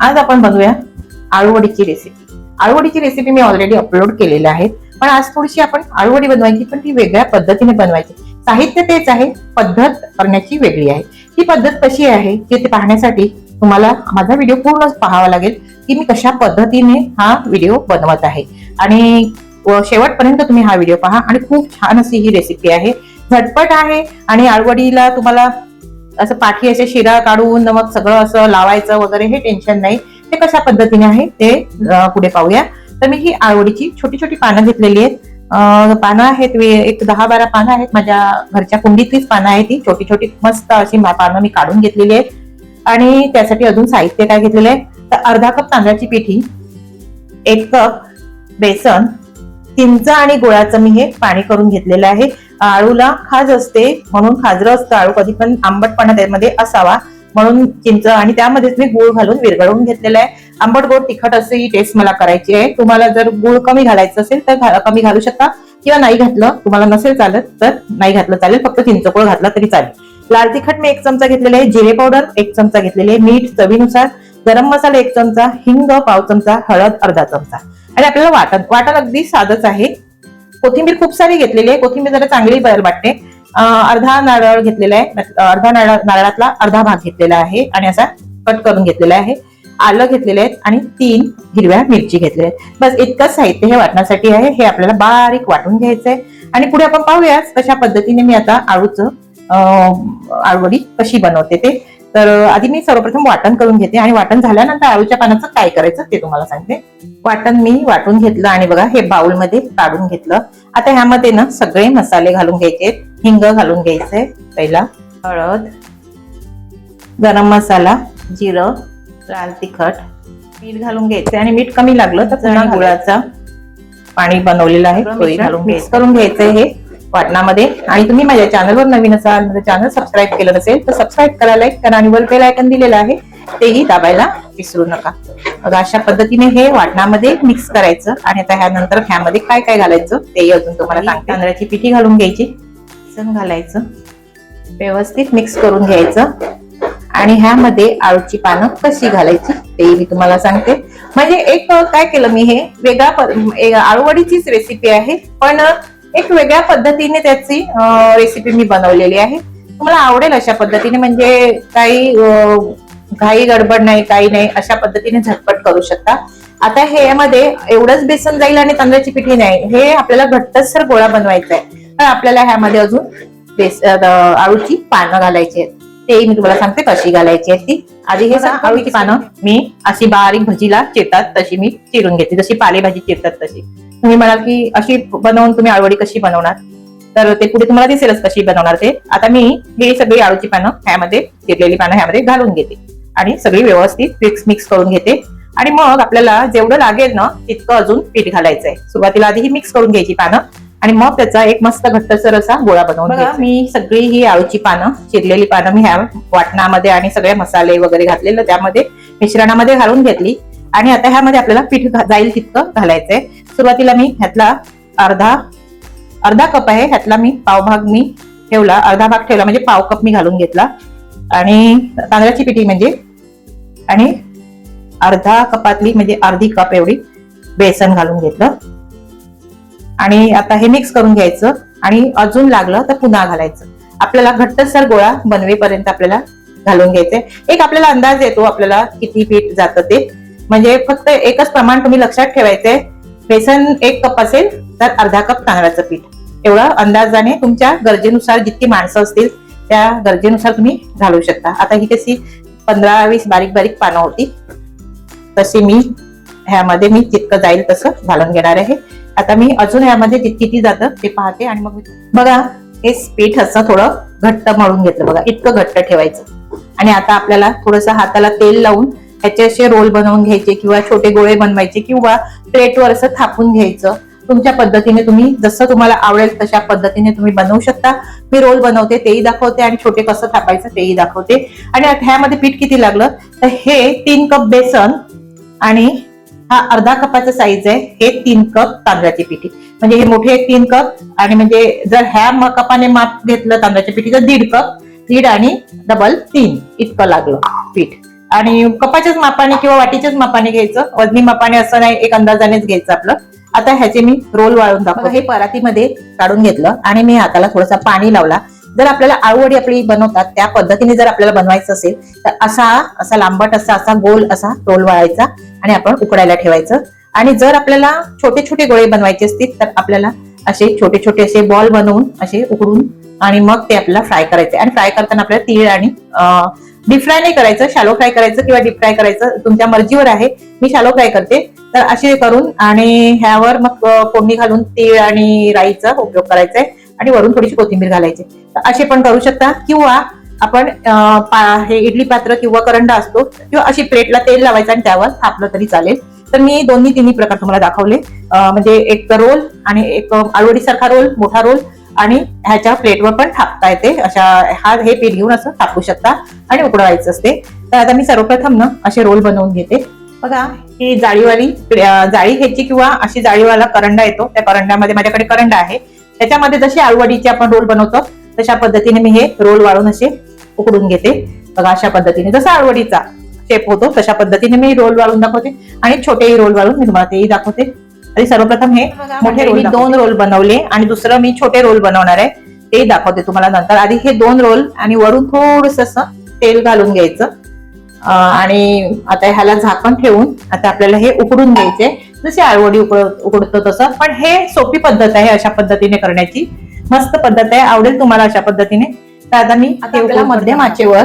आज आपण बघूया आळूवडीची रेसिपी आळूवडीची रेसिपी मी ऑलरेडी अपलोड केलेली आहे. पण आज थोडीशी आपण आळूवडी बनवायची पण ती वेगळ्या पद्धतीने बनवायची. साहित्य तेच आहे पद्धत करण्याची वेगळी आहे. ही पद्धत कशी आहे ते ते पाहण्यासाठी तुम्हाला माझा व्हिडिओ पूर्ण पाहावा लागेल की मी कशा पद्धतीने हा व्हिडिओ बनवत आहे. आणि शेवटपर्यंत तुम्ही हा व्हिडिओ पहा आणि खूप छान अशी ही रेसिपी आहे. झटपट आहे आणि आळवडीला तुम्हाला असं पाठी असे शिरा काढून मग सगळं असं लावायचं वगैरे हे टेन्शन नाही. ते कशा पद्धतीने आहे ते पुढे पाहूया. तर मी ही आवडीची छोटी छोटी पानं घेतलेली आहेत. पानं आहेत एक दहा बारा पानं आहेत. माझ्या घरच्या कुंडीतलीच पानं आहेत ती. छोटी छोटी मस्त अशी पानं मी काढून घेतलेली आहेत. आणि त्यासाठी अजून साहित्य काय घेतलेलं आहे? तर अर्धा कप तांदळाची पिठी एक कप बेसन चिंच आणि गुळाचं मी हे पाणी करून घेतलेलं आहे. आळूला खाज असते म्हणून खाजरं असतं आळू कधी पण आंबटपणा त्यामध्ये असावा. म्हणून चिंच आणि त्यामध्येच मी गुळ घालून विरघळवून घेतलेला आहे. आंबट गोड तिखट असं ही टेस्ट मला करायची आहे. तुम्हाला जर गुळ कमी घालायचं असेल तर कमी घालू शकता. किंवा नाही घातलं तुम्हाला नसेल चालत तर नाही घातलं चालेल. फक्त चिंचगुळ घातला तरी चालेल. लाल तिखट मी एक चमचा घेतलेला आहे. जिरे पावडर एक चमचा घेतलेले आहे. मीठ चवीनुसार. गरम मसाला एक चमचा. हिंग पाव चमचा. हळद अर्धा चमचा. आणि आपल्याला वाटण वाटण अगदी साधच आहे. कोथिंबीर खूप सारी घेतलेली आहे. कोथिंबीर जरा चांगली बरं वाटते. अर्धा नारळ घेतलेला आहे. अर्धा नारळ नारळातला अर्धा भाग घेतलेला आहे आणि असा कट करून घेतलेला आहे. आलं घेतलेले आहेत आणि तीन हिरव्या मिरची घेतलेल्या आहेत. बस इतकंच साहित्य हे वाटण्यासाठी आहे. हे आपल्याला बारीक वाटून घ्यायचं आहे आणि पुढे आपण पाहूया कशा पद्धतीने मी आता आळूचं आळवडी कशी बनवते ते. तर आधी मी सर्वप्रथम वाटण करून घेते आणि वाटण झाल्यानंतर आळूच्या पानाचं काय करायचं ते तुम्हाला सांगते. वाटण मी वाटून घेतलं आणि बघा हे बाउलमध्ये काढून घेतलं. आता ह्यामध्ये ना सगळे मसाले घालून घ्यायचे हिंग घालून घ्यायचे पहिला हळद गरम मसाला जिरं लाल तिखट मीठ घालून घ्यायचे आणि मीठ कमी लागलं तर पुन्हा गुळाचा पाणी बनवलेलं आहे तोही घालून मिक्स करून घ्यायचंय हे वाटणामध्ये आणि तुम्ही माझ्या चॅनलवर नवीन असाल माझं चॅनल सबस्क्राईब केलं नसेल तर सबस्क्राईब करा लाईक करा आणि वर बेल आयकन दिलेलं आहे तेही दाबायला विसरू नका. मग अशा पद्धतीने हे वाटणामध्ये मिक्स करायचं आणि आता ह्यानंतर ह्यामध्ये काय काय घालायचं तेही अजून तुम्हाला सांगते. तांदळाची पिठी घालून घ्यायची. सण घालायचं. व्यवस्थित मिक्स करून घ्यायचं. आणि ह्यामध्ये आळूची पानं कशी घालायची तेही मी तुम्हाला सांगते. म्हणजे एक काय केलं मी हे वेगळा आळूवडीचीच रेसिपी आहे पण एक वेगळ्या पद्धतीने त्याची रेसिपी मी बनवलेली आहे. तुम्हाला आवडेल अशा पद्धतीने म्हणजे काही घाई गडबड नाही काही नाही अशा पद्धतीने झटपट करू शकता. आता हे मध्ये एवढंच बेसन जाईल आणि तांदळाची पिठी नाही. हे आपल्याला घट्टसर गोळा बनवायचा आहे. तर आपल्याला ह्यामध्ये अजून बेस आळूची पानं घालायची आहेत. ते मी तुम्हाला सांगते कशी घालायची आहे ती. आधी हे सा- आळूची पानं मी अशी बारीक भजीला चिरतात तशी मी चिरून घेते. जशी पालेभाजी चिरतात तशी. तुम्ही म्हणाल की अशी बनवून तुम्ही आळूवडी कशी बनवणार? तर ते पुढे तुम्हाला दिसेलच कशी बनवणार ते. आता मी ही सगळी आळूची पानं ह्यामध्ये चिरलेली पानं ह्यामध्ये घालून घेते. आणि सगळी व्यवस्थित मिक्स मिक्स करून घेते. आणि मग आपल्याला जेवढं लागेल ना तितकं अजून पीठ घालायचंय. सुरुवातीला आधी ही मिक्स करून घ्यायची पानं आणि मग त्याचा एक मस्त घट्टसर असा गोळा बनवून बघा मी सगळी ही आळूची पानं चिरलेली पानं मी ह्या वाटणामध्ये आणि सगळे मसाले वगैरे घातलेलं त्यामध्ये मिश्रणामध्ये घालून घेतली. आणि आता ह्यामध्ये आपल्याला पीठ जाईल तितकं घालायचंय. सुरुवातीला मी ह्यातला अर्धा अर्धा कप आहे ह्यातला मी पावभाग मी ठेवला अर्धा भाग ठेवला म्हणजे पाव कप मी घालून घेतला. आणि तांदळाची पिठी म्हणजे आणि अर्धा कपातली म्हणजे अर्धी कप एवढी बेसन घालून घेतलं. आणि आता हे मिक्स करून घ्यायचं आणि अजून लागलं तर पुन्हा घालायचं. आपल्याला घट्टसर गोळा बनवेपर्यंत आपल्याला घालून घ्यायचंय. एक आपल्याला अंदाज येतो आपल्याला किती पीठ जातं ते. म्हणजे फक्त एकच प्रमाण तुम्ही लक्षात ठेवायचंय. बेसन एक कप असेल तर अर्धा कप तांदळाचं पीठ. एवढं अंदाजाने तुमच्या गरजेनुसार जितकी माणसं असतील त्या गरजेनुसार तुम्ही घालू शकता. आता ही कशी पंधरा वीस बारीक बारीक पानं होती. तशी मी ह्यामध्ये मी जितकं जाईल तसं घालून घेणार आहे. आता मी अजून ह्यामध्ये जितकी किती जातं ते पाहते आणि मग बघा हे पीठ असं थोडं घट्ट मळून घेतलं. बघा इतकं घट्ट ठेवायचं. आणि आता आपल्याला थोडस हाताला तेल लावून ह्याचे असे रोल बनवून घ्यायचे किंवा छोटे गोळे बनवायचे किंवा प्लेटवर असं थापून घ्यायचं. तुमच्या पद्धतीने तुम्ही जसं तुम्हाला आवडेल तशा पद्धतीने तुम्ही बनवू शकता. मी रोल बनवते तेही दाखवते आणि छोटे कसं थापायचं तेही दाखवते. आणि ह्यामध्ये पीठ किती लागलं? तर हे तीन कप बेसन आणि हा अर्धा कपाचा साईज आहे. हे तीन कप तांदळाची पिठी म्हणजे हे मोठे तीन कप आणि म्हणजे जर ह्या कपाने माप घेतलं तांदळाच्या पिठीचं दीड कप दीड आणि डबल तीन इतकं लागलं पीठ. आणि कपाच्याच मापाने किंवा वाटीच्याच मापाने घ्यायचं. वजनी मापाने असं नाही एक अंदाजानेच घ्यायचं आपलं. आता ह्याचे मी रोल वाळून दाखव हे परातीमध्ये काढून घेतलं आणि मी हाताला थोडासा पाणी लावला. जर आपल्याला आळूवडी आपली बनवतात त्या पद्धतीने जर आपल्याला बनवायचं असेल तर असा असा लांबट असा असा गोल असा रोल वाळायचा आणि आपण उकडायला ठेवायचं. आणि जर आपल्याला छोटे छोटे गोळे बनवायचे असतील तर आपल्याला असे छोटे छोटे असे बॉल बनवून असे उकडून आणि मग ते आपल्याला फ्राय करायचे. आणि फ्राय करताना आपल्याला तीळ आणि डीप फ्राय नाही करायचं शालो फ्राय करायचं किंवा डीप फ्राय करायचं तुमच्या मर्जीवर आहे. मी शालो फ्राय करते. तर असे करून आणि ह्यावर मग फोडणी घालून तीळ आणि राईचा उपयोग करायचा आहे आणि वरून थोडीशी कोथिंबीर घालायची. तर असे पण करू शकता. किंवा आपण हे इडली पात्र किंवा करंडा असतो किंवा अशी प्लेटला तेल लावायचं आणि त्यावर थापलं तरी चालेल. तर मी दोन्ही तिन्ही प्रकार तुम्हाला दाखवले. म्हणजे एक रोल आणि एक आळवडीसारखा रोल मोठा रोल आणि ह्याच्या प्लेटवर पण थापता येते. अशा हा हे पीठ घेऊन असं थापू शकता आणि उकडवायचं असते. तर आता मी सर्वप्रथम ना असे रोल बनवून घेते. बघा ही जाळीवाली जाळी घ्यायची किंवा अशी जाळीवाला करंडा येतो. त्या करंड्यामध्ये माझ्याकडे करंडा आहे. त्याच्यामध्ये जशी आळवडीचे आपण रोल बनवतो तशा पद्धतीने मी हे रोल वाळून असे उकडून घेते. बघा अशा पद्धतीने. जसा आळवडीचा शेप होतो तशा पद्धतीने मी रोल वाळून दाखवते. आणि छोटेही रोल वाळून मी तुम्हाला तेही दाखवते. आणि सर्वप्रथम हे मोठे रोल दोन रोल बनवले आणि दुसरं मी छोटे रोल बनवणार आहे. ते दाखवते तुम्हाला नंतर. आधी हे दोन रोल आणि वरून थोडस असं तेल घालून घ्यायचं. आणि आता ह्याला झाकण ठेवून आता आपल्याला हे उकडून घ्यायचे. जसे आळवडी उकड उकडतो तसं. पण हे सोपी पद्धत आहे अशा पद्धतीने करण्याची. मस्त पद्धत आहे. आवडेल तुम्हाला अशा पद्धतीने. तर आता मी आता मध्यम आचेवर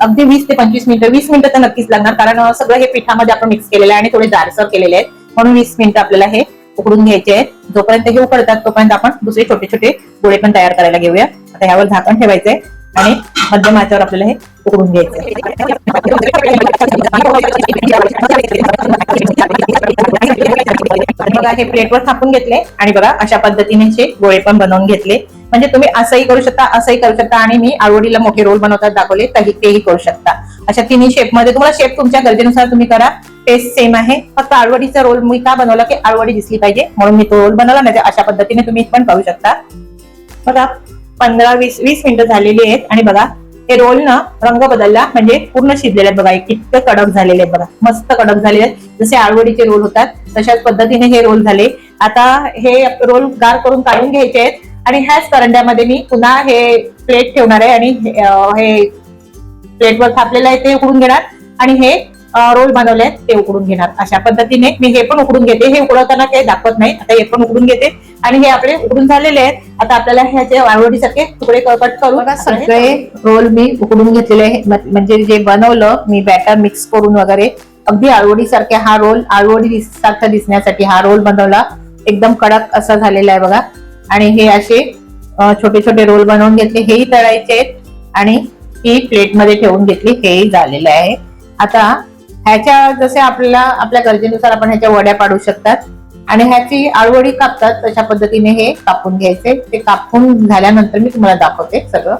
अगदी वीस ते पंचवीस मिनिटं वीस मिनिटं तर नक्कीच लागणार. कारण सगळं हे पिठामध्ये आपण मिक्स केलेलं आहे आणि थोडे जाडसर केलेले आहेत. म्हणून वीस मिनिटं आपल्याला हे उकडून घ्यायचे आहेत. जोपर्यंत हे उकडतात तोपर्यंत आपण दुसरे छोटे छोटे गोळे पण तयार करायला घेऊया. आता ह्यावर झाकण ठेवायचंय आणि मध्यम आच्यावर आपल्याला हे उकडून घ्यायचं बघा हे प्लेटवर थापून घेतले आणि बघा अशा पद्धतीने हे गोळे पण बनवून घेतले. म्हणजे तुम्ही असंही करू शकता असंही करू शकता आणि मी आवडीला मोठे रोल बनवतात दाखवले तरी तेही करू शकता. अशा तिन्ही शेपमध्ये तुम्हाला शेप तुमच्या गरजेनुसार तुम्ही करा. टेस्ट सेम आहे. फक्त आळवडीचा रोल मी का बनवला की आळवडी दिसली पाहिजे. म्हणून मी तो रोल बनवला नाही अशा पद्धतीने तुम्ही पण करू शकता. बघा पंधरा वीस वीस मिनिटं झालेली आहेत. आणि बघा हे रोल ना रंग बदलला म्हणजे पूर्ण शिजलेले आहेत बघा. इतके कडक झालेले आहेत बघा. मस्त कडक झालेले आहेत. जसे आळवडीचे रोल होतात तशाच पद्धतीने हे रोल झाले. आता हे रोल गार करून काढून घ्यायचे आहेत. आणि ह्याच करंड्यामध्ये मी पुन्हा हे प्लेट ठेवणार आहे. आणि हे, प्लेटवर थापलेलं आहे ते उकडून घेणार. आणि हे रोल बनवले आहेत ते उकडून घेणार. अशा पद्धतीने मी हे पण उकडून घेते. हे उकडवताना काही दाखवत नाही. आता हे पण उकडून घेते. आणि हे आपले उकडून झालेले आहेत. आता आपल्याला ह्याचे आवडीसारखे तुकडे कट करू सगळे रोल मी उकडून घेतलेले म्हणजे जे बनवलं मी बॅटर मिक्स करून वगैरे अगदी आळवडी सारखे हा रोल आळवडी सारखा दिसण्यासाठी हा रोल बनवला. एकदम कडक असा झालेला आहे बघा. आणि हे असे छोटे छोटे रोल बनवून घेतले. हेही तळायचे आहेत. आणि ही प्लेटमध्ये ठेवून घेतली. हेही झालेलं आहे. आता ह्याच्या जसे आपल्याला आपल्या गरजेनुसार आपण ह्याच्या वड्या पाडू शकतात. आणि ह्याची आळवडी कापतात तशा पद्धतीने हे कापून घ्यायचे. ते कापून झाल्यानंतर मी तुम्हाला दाखवते सगळं.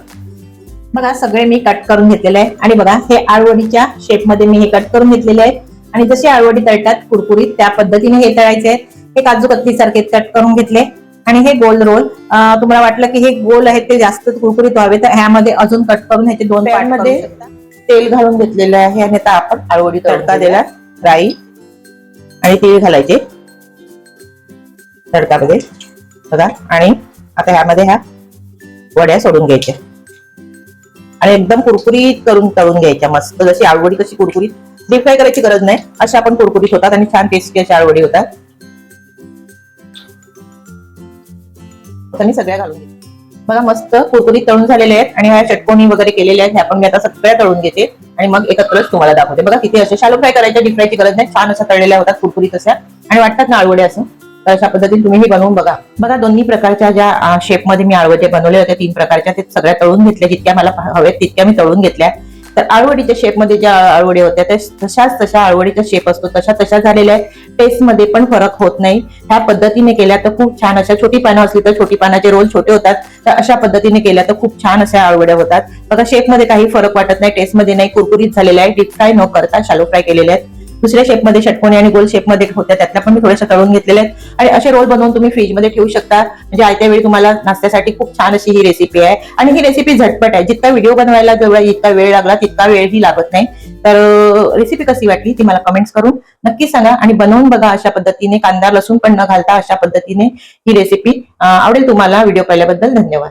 बघा सगळे मी कट करून घेतलेले आहे आणि बघा हे आळवडीच्या शेपमध्ये मी हे कट करून घेतलेले आहेत. आणि जसे आळवडी तळतात कुरकुरीत त्या पद्धतीने हे तळायचे हे काजू कतली सारखे कट करून घेतले. आणि हे गोल रोल तुम्हाला वाटलं की हे गोल आहेत ते जास्त कुरकुरीत व्हावे तर ह्यामध्ये अजून कट करून ह्याचे दोन पार्टमध्ये मध्ये तेल घालून घेतलेलं आहे आणि आता आपण आळवडी तडका दिला राई आणि तीळ घालायचे. तडकामध्ये बघा. आणि आता ह्यामध्ये ह्या वड्या सोडून घ्यायच्या. आणि एकदम कुरकुरीत करून तळून घ्यायच्या. मस्त जशी आळवडी कशी कुरकुरीत. डीप फ्राय करायची गरज नाही. अशा पण कुरकुरीत होतात आणि छान टेस्टी अशा आळवडी होतात. सगळ्या घालून बघा मस्त कुरकुरी तळून झालेले आहेत आणि ह्या चटकोणी वगैरे केलेल्या आहेत ह्या पण मी आता सगळ्या तळून घेते आणि मग एकत्रच तुम्हाला दाखवते. बघा किती असे शालो फ्राय करायच्या डीप फ्रायची गरज नाही. छान अशा तळलेल्या होतात कुरकुरी तशा आणि वाटतात ना आळवडे असं तर अशा पद्धतीने तुम्ही हे बनवून बघा. बघा दोन्ही प्रकारच्या ज्या शेपमध्ये मी आळवटे बनवले होते तीन प्रकारच्या ते सगळ्या तळून घेतल्या. जितक्या मला हवेत तितक्या मी तळून घेतल्या. तर आळवडीच्या शेपमध्ये ज्या आळवडी होत्या त्या तशाच तशा आळवडीचा शेप असतो. तशा तशा झालेल्या आहेत टेस्टमध्ये पण फरक होत नाही. ह्या पद्धतीने केल्या तर खूप छान अशा छोटी पानं असली तर छोटी पानाचे रोल छोटे होतात. तर अशा पद्धतीने केल्या तर खूप छान अशा आळवड्या होतात. बघा शेपमध्ये काही फरक वाटत नाही टेस्टमध्ये नाही. कुरकुरीत झालेल्या आहे डीप फ्राय न करता शालो फ्राय केलेल्या आहेत. दुसऱ्या शेपमध्ये षटकोनी आणि गोल शेपमध्ये होत्या त्यातल्या पण मी थोड्याशा तळून घेतलेल्या आहेत. आणि असे रोल बनवून तुम्ही फ्रीजमध्ये ठेवू शकता. म्हणजे आयत्या वेळी तुम्हाला नाश्त्यासाठी खूप छान अशी ही रेसिपी आहे. आणि ही रेसिपी झटपट आहे. जितका व्हिडिओ बनवायला जेवढा इतका वेळ लागला तितका वेळही लागत नाही. तर रेसिपी कशी वाटली ती मला कमेंट्स करून नक्की सांगा. आणि बनवून बघा अशा पद्धतीने कांदा लसूण पण न घालता अशा पद्धतीने ही रेसिपी आवडेल तुम्हाला. व्हिडिओ पाहिल्याबद्दल धन्यवाद.